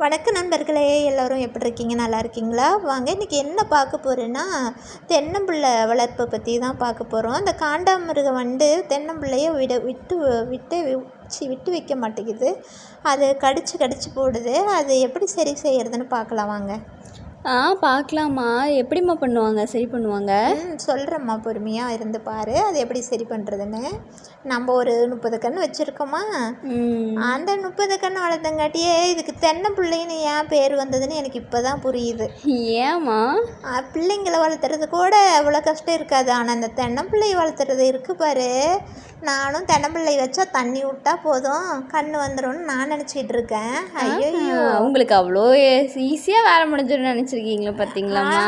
வணக்க நண்பர்களே எல்லோரும் எப்படி இருக்கீங்க? நல்லா இருக்கீங்களா? வாங்க இன்றைக்கி என்ன பார்க்க போகிறேன்னா தென்னம்பிள்ளை வளர்ப்பை பற்றி தான் பார்க்க போகிறோம் அந்த காண்டாமிருகம் வந்து தென்னம்பிள்ளையை விட விட்டு விட்டு சி விட்டு வைக்க மாட்டேங்குது. அது கடித்து கடித்து போடுது. அது எப்படி சரி செய்கிறதுன்னு பார்க்கலாம் வாங்க. ஆ பார்க்கலாமா எப்படிம்மா பண்ணுவாங்க? சரி பண்ணுவாங்க? ம் சொல்கிறேம்மா பொறுமையாக இருந்து பாரு. அது எப்படி சரி பண்ணுறதுன்னு நம்ம ஒரு முப்பது கன்று வச்சுருக்கோமா? ம். அந்த முப்பது கன்று வளர்த்தங்காட்டியே இதுக்கு தென்னம்பிள்ளைன்னு ஏன் பேர் வந்ததுன்னு எனக்கு இப்போ தான் புரியுது. ஏம்மா? ஆ, பிள்ளைங்களை வளர்த்துறது கூட அவ்வளோ கஷ்டம் இருக்காது. ஆனால் அந்த தென்னம்பிள்ளை வளர்த்துறது இருக்கு பாரு. நானும் தென்னம்பிள்ளை வச்சா தண்ணி விட்டா போதும். கண்ணு வந்துடும்னு நான் நினச்சிட்டு இருக்கேன். ஐயோ ஆ, உங்களுக்கு அவ்வளோ ஈஸியாக வேலை முடிஞ்சிடும் வச்சுருக்கீங்களா பார்த்தீங்களாம்மா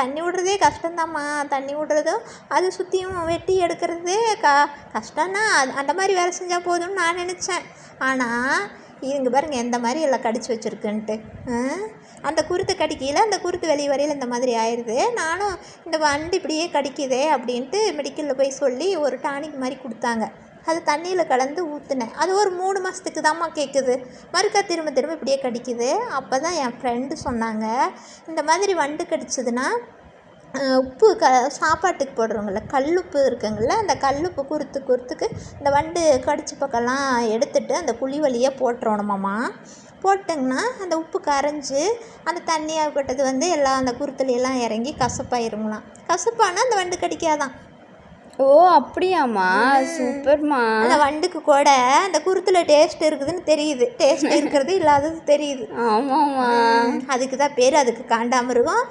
தண்ணி விடுறதே கஷ்டம்தாம்மா. தண்ணி விடுறதும் அது சுற்றியும் வெட்டி எடுக்கிறது க கஷ்டம்னா அது அந்த மாதிரி வேலை செஞ்சால் போதும்னு நான் நினச்சேன். ஆனால் இவங்க பாருங்கள் எந்த மாதிரி எல்லாம் கடிச்சு வச்சுருக்குன்ட்டு. அந்த குருத்து கடிக்கையில் அந்த குருத்து வெளியே வரையில் இந்த மாதிரி ஆயிடுது நானும் இந்த வண்டு இப்படியே கடிக்குதே அப்படின்ட்டு மெடிக்கலில் போய் சொல்லி ஒரு டானிக் மாதிரி கொடுத்தாங்க. அது தண்ணியில் கலந்து ஊற்றுனேன் அது ஒரு மூணு மாதத்துக்கு தாம்மா கேட்குது மறுக்கா திரும்ப திரும்ப இப்படியே கடிக்குது. அப்போ தான் என் ஃப்ரெண்டு சொன்னாங்க இந்த மாதிரி வண்டு கடிச்சதுன்னா உப்பு க சாப்பாட்டுக்கு போடுறவங்கள கல்லுப்பு இருக்குங்கள்ல அந்த கல்லுப்பு குறுத்து குறுத்துக்கு இந்த வண்டு கடிச்ச பக்கம்லாம் எடுத்துட்டு அந்த குழி வழியாக போட்டுறோணுமாம்மா. போட்டிங்கன்னா அந்த உப்பு கரைஞ்சி அந்த தண்ணியாகப்பட்டது வந்து எல்லாம் அந்த குருத்துலையெல்லாம் இறங்கி கசப்பாயிருங்களாம். கசப்பானால் அந்த வண்டு கடிக்காதான் ஓ அப்படியாம்மா? சூப்பர்மா. அந்த வண்டுக்கு கூட அந்த குருத்தில் டேஸ்ட் இருக்குதுன்னு தெரியுது. டேஸ்ட் இருக்கிறது இல்லாதது தெரியுது. ஆமாம்மா. அதுக்கு தான் பேர். அதுக்கு காண்டாமிருகம்.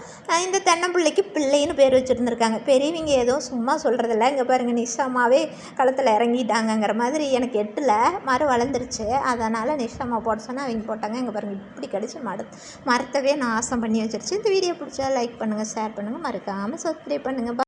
இந்த தென்னம்பிள்ளைக்கு பிள்ளைன்னு பேர் வச்சுருந்துருக்காங்க. பெரியவங்க எதுவும் சும்மா சொல்கிறதில்ல இங்கே பாருங்க நிஷாமாவே களத்தில் இறங்கிட்டாங்கங்கிற மாதிரி எனக்கு எட்டில் மரம் வளர்ந்துருச்சு. அதனால் நிஷாமா போட சொன்னால் அவங்க போட்டாங்க. இங்கே பாருங்க இப்படி கடிச்சு மர மரத்தவே நாசம் பண்ணி வச்சிருச்சு. இந்த வீடியோ பிடிச்சா லைக் பண்ணுங்கள் ஷேர் பண்ணுங்கள் மறக்காமல் சப்ஸ்கிரைப் பண்ணுங்கள்